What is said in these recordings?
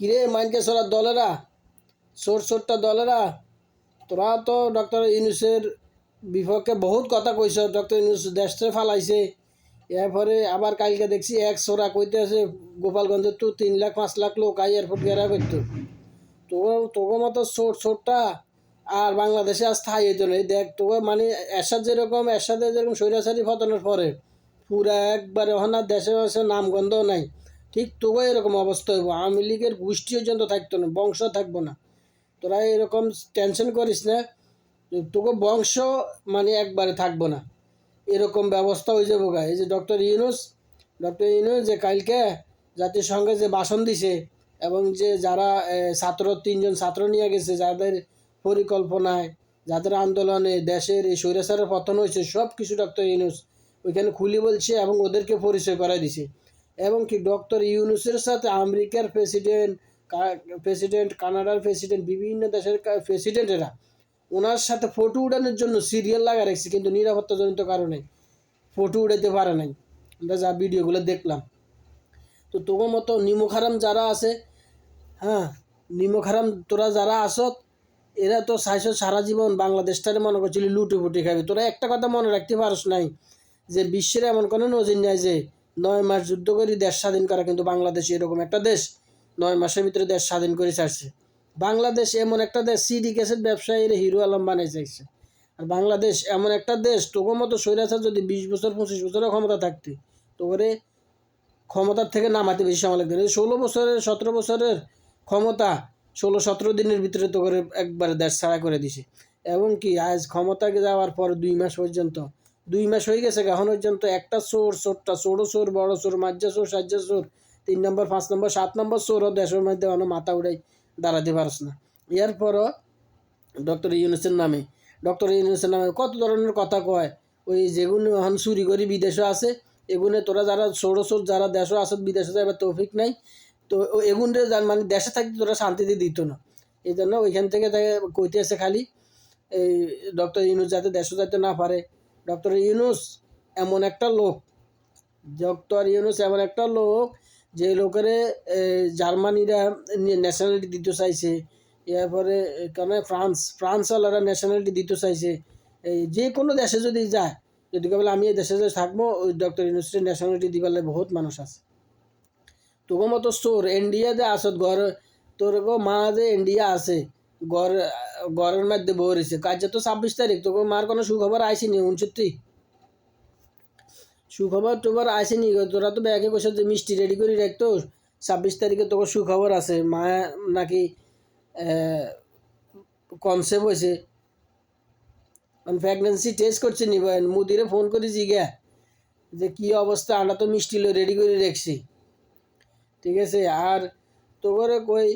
কিরে মাইনকে সরা দলেরা? সোর সোরটা দলেরা? তোরা তো ডক্টর ইউনুসের বিপক্ষে বহুত কথা কইস ডক্টর ইউনুস দেশ ফালাইছে। এরপরে আবার কালকে দেখছি এক সোরা কইতে আছে গোপালগঞ্জের তো তিন লাখ, পাঁচ লাখ লোক আই এয়ারপোর্ট গেরা করতো তোর তোকে মতো সোর সোটটা আর বাংলাদেশে আর স্থায়ী হইতো না। দেখ তোকে মানে এরশাদ যেরকম, এরশাদের যেরকম স্বৈরাচারী ফতনের পরে পুরা একবারে ওখানে দেশে দেশে নামগন্ধ নাই। ঠিক তোকে এরকম অবস্থা হইব। আওয়ামী লীগের গোষ্ঠী পর্যন্ত থাকতো না, বংশ থাকব না। তোরা এরকম টেনশন করিস না তোকে বংশ মানে একবারে থাকব না। এরকম ব্যবস্থা হয়ে যাব গা। এই যে ডক্টর ইউনুস ডক্টর ইউনুস যে কালকে জাতিসংঘে যে ভাষণ দিছে এবং যে যারা ছাত্র, তিনজন ছাত্র নিয়ে গেছে, যাদের পরিকল্পনায়, যাদের আন্দোলনে দেশের এই স্বৈরাচারের পতন হয়েছে সব কিছু ডক্টর ইউনুস ওইখানে খুলি বলছে এবং ওদেরকে পরিচয় করাই দিছে। এবং কি ডক্টর ইউনুসের সাথে আমেরিকার প্রেসিডেন্ট প্রেসিডেন্ট, কানাডার প্রেসিডেন্ট, বিভিন্ন দেশের প্রেসিডেন্টেরা ওনার সাথে ফটো উঠানোর জন্য সিরিয়াল লাগা রাখছে, কিন্তু নিরাপত্তাজনিত কারণে ফটো উঠাইতে পারে নাই। আমরা যা ভিডিওগুলো দেখলাম। তো তোমার মতো নিমুখারাম যারা আছে হ্যাঁ নিমুখারাম তোরা যারা আসত এরা তো চাইছ সারা জীবন বাংলাদেশটারে মনে করছিলি লুটে ফুটে খাবি। তোরা একটা কথা মনে রাখতে পারস নাই যে বিশ্বের এমন কোনো নজির নাই যে নয় মাস যুদ্ধ করে, দেশ স্বাধীন করা, কিন্তু বাংলাদেশ এরকম একটা দেশ। নয় মাসের ভিতরে দেশ স্বাধীন করে ছাড়ছে। বাংলাদেশ এমন একটা দেশ, সিডি ক্যাসেট ব্যবসায়ীরা হিরো আলম বানাই চাইছে। আর বাংলাদেশ এমন একটা দেশ তোকে মতো স্বৈরাচার যদি বিশ বছর, পঁচিশ বছরের ক্ষমতা থাকতে তোরে ক্ষমতার থেকে নামাতে বেশি সময় লাগবে ষোলো বছরের, সতেরো বছরের ক্ষমতা, ষোলো, সতেরো দিনের ভিতরে তো করে একবারে দেশ ছাড়া করে দিছে। এবং কি, আজ ক্ষমতাকে যাওয়ার পর দুই মাস পর্যন্ত দুই মাস হয়ে গেছে এখন পর্যন্ত একটা চোর, চোরটা ছোটো চোর, বড় চোর মাজ্জা চোর সাজ্জা চোর, তিন নম্বর, পাঁচ নম্বর, সাত নম্বর চোরও দেশের মধ্যে অন্য মাথা উড়াই দাঁড়াতে পারস না। এরপরও ডক্টর ইউনুসের নামে, ডক্টর ইউনুসের নামে কত ধরনের কথা কয়? ওই যেগুলো এখন চুরি করি বিদেশে আছে, এগুনে তোরা যারা ষোড়শোর যারা দেশও আছে বিদেশে যাবার তৌফিক নাই, তো এগুনরে মানে দেশে থাকতে তোরা শান্তিতে দিত না। এই জন্য ওইখান থেকে তাকে কইতে আছে খালি, এই ডক্টর ইউনুস যাতে দেশে যাইতে না পারে। ডক্টর ইউনুস এমন একটা লোক। ডক্টর ইউনুস এমন একটা লোক যে লোকের জার্মানিরা ন্যাশনালিটি দিতে চাইছে। এরপরে কেন ফ্রান্স, ফ্রান্সওয়ালারা ন্যাশনালিটি দিতে চাইছে। এই যে কোনো দেশে যদি যায়, যদি কেবল আমি এই দেশে যদি থাকব ওই ডক্টর ইউনুসের ন্যাশনালিটি দিবালে বহুত মানুষ আছে। তোকে মতো চোর ইন্ডিয়া যে আসত ঘর, তোর মা যে ইন্ডিয়া আছে। ঘর ঘরের মধ্যে বহরেছে কাজে তো ছাব্বিশ তারিখ, তোকে মার কোনো সুখবর আইসিনি উনসত্তি সুখবর টোবর আসেনি। তোরা তো ব্যাগে বসে যে মিষ্টি রেডি করে রাখতো ছাব্বিশ তারিখে তোকে সুখবর আছে, মা নাকি কনসেপ্ট হয়েছে প্রেগনেন্সি টেস্ট করছে নি মুদিরে ফোন করে জিগা যে কি অবস্থা আমরা তো মিষ্টি রেডি করে রাখছি। ঠিক আছে, আর তোকে কই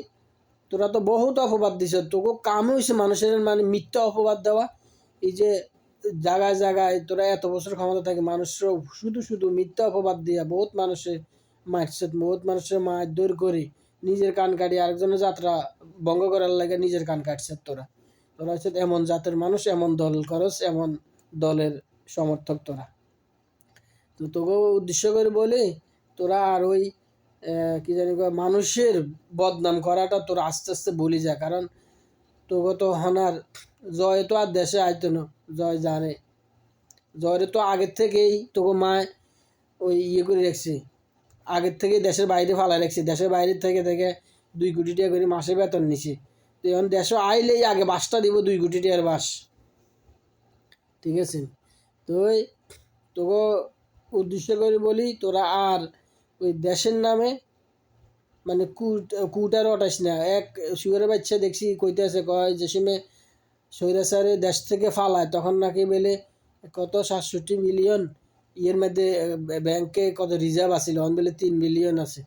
তোরা তো বহুত অপবাদ দিছ, তোকে কাম হয়েছে মানুষের মানে মিথ্যা অপবাদ দেওয়া। এই যে জায়গায় জায়গায় তোরা এত বছর ক্ষমতা থাকে মানুষের শুধু শুধু মিথ্যা অপবাদ দিয়া, বহুত মানুষের মারছে বহুত মানুষের মারধর করে নিজের কান কাটি আরেকজনের যাত্রা ভঙ্গ করার লাগে নিজের কান কাটছে তোরা। তোরা হচ্ছে এমন জাতের মানুষ, এমন দল করস এমন দলের সমর্থক তোরা। তো তোকে উদ্দেশ্য করে বলি, তোরা আর ওই কি জানি মানুষের বদনাম করাটা তোর আস্তে আস্তে বলি যা, কারণ তোকে তো হনার জয় তো আর দেশে আইতো না, জয় জানে জয়রে তো আগের থেকেই তোকে মায় ওই ইয়ে করে রাখছে। আগের থেকেই দেশের বাইরে ফালাই রাখছে, দেশের বাইরে থেকে থেকে দুই কোটি টাকা করে মাসে বেতন নিছে। তো এখন দেশে আইলেই আগে বাসটা দিব দুই কোটি টাকার বাস। ঠিক আছে? তো তোকে উদ্দেশ্য করে বলি, তোরা আর ওই দেশের নামে মানে কুট কুটার অটাস না। এক সুগারের বাচ্চা দেখছি কইতে আছে কয় যে সময় সৈরাসারে দেশ থেকে ফালায়। তখন নাকি বেলে, কত সাতষট্টি মিলিয়ন ইয়ের মধ্যে ব্যাংকে কত রিজার্ভ আছিল? অন বেলে, তিন মিলিয়ন আছে।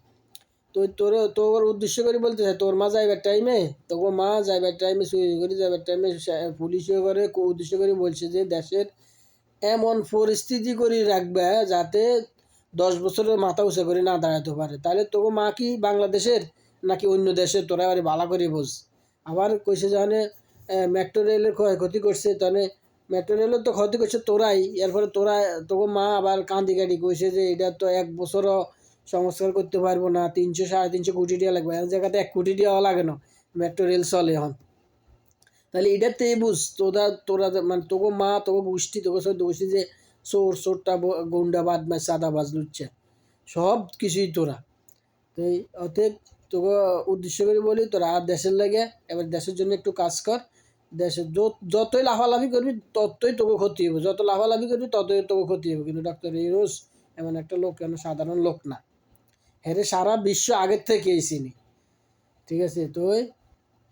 তো তোর তোর উদ্দেশ্য করে বলতেছে, তোর মা যাইবার টাইমে তোর মা যাইবার টাইমে চুরি করে যাইবার টাইমে পুলিশও করে, উদ্দেশ্য করে বলছে যে, দেশের এমন পরিস্থিতি করে রাখবে যাতে দশ বছরের মাথা উঁচা করে না দাঁড়াতে পারে। তাহলে তোকে মা কি বাংলাদেশের নাকি অন্য দেশের তোরা এবারে ভালো করে বোঝ। আবার কইছে যখন মেট্রো রেলের ক্ষয়ক্ষতি করছে, তাহলে মেট্রো রেলের তো ক্ষতি করছে তোরাই। এরপরে তোরা তোকে মা আবার কান্দি কাটি কইছে যে এটা তো এক বছরও সংস্কার করতে পারব না, তিনশো, সাড়ে তিনশো কোটি টাকা লাগবে। এক জায়গাতে এক কোটি টাকা লাগে না মেট্রো রেল চলে এখন। তাহলে এটাতেই বুঝ, তোরা তোরা মানে তোকে মা তোকে গোষ্ঠী তোকে সব গোষ্ঠী যে চোর চোরটা গুন্ডা বাদমাস সাদা বাজ লুচ্ছে সব কিছুই তোরা। তো অতএব তোকে উদ্দেশ্য করে বলি, তোরা আর দেশের লাগে এবার দেশের জন্য একটু কাজ কর। দেশে যতই লাফালাফি করবি, ততই তোকে ক্ষতি হবে। যত লাফালাফি করবি, ততই তোকে ক্ষতি হবে। কিন্তু ডক্টর ইরোজ এমন একটা লোক, কেন সাধারণ লোক না। হেরে সারা বিশ্ব আগের থেকে চিনি ঠিক আছে? তুই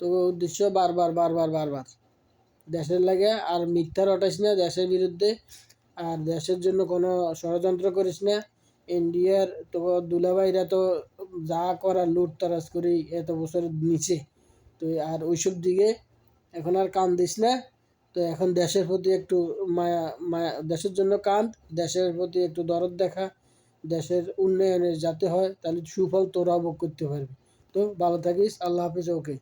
তোকে উদ্দেশ্য বারবার বারবার বারবার দেশের লাগে আর মিথ্যা রটাইস না, দেশের বিরুদ্ধে আর দেশের জন্য কোনো ষড়যন্ত্র করিস না। ইন্ডিয়ার তো দুলাভাইরা তো যা করার লুট তারাজ করি এত বছর নিচে। তো আর ওইসব দিকে এখন আর কান দিস না। তো এখন দেশের প্রতি একটু মায়া মায়া, দেশের জন্য কান দেশের প্রতি একটু দরদ দেখা, দেশের উন্নয়নের যাতে হয় তাহলে সুফল তোরা ভোগ করতে পারবি। তো ভালো থাকিস, আল্লাহ হাফিজ, ওকে।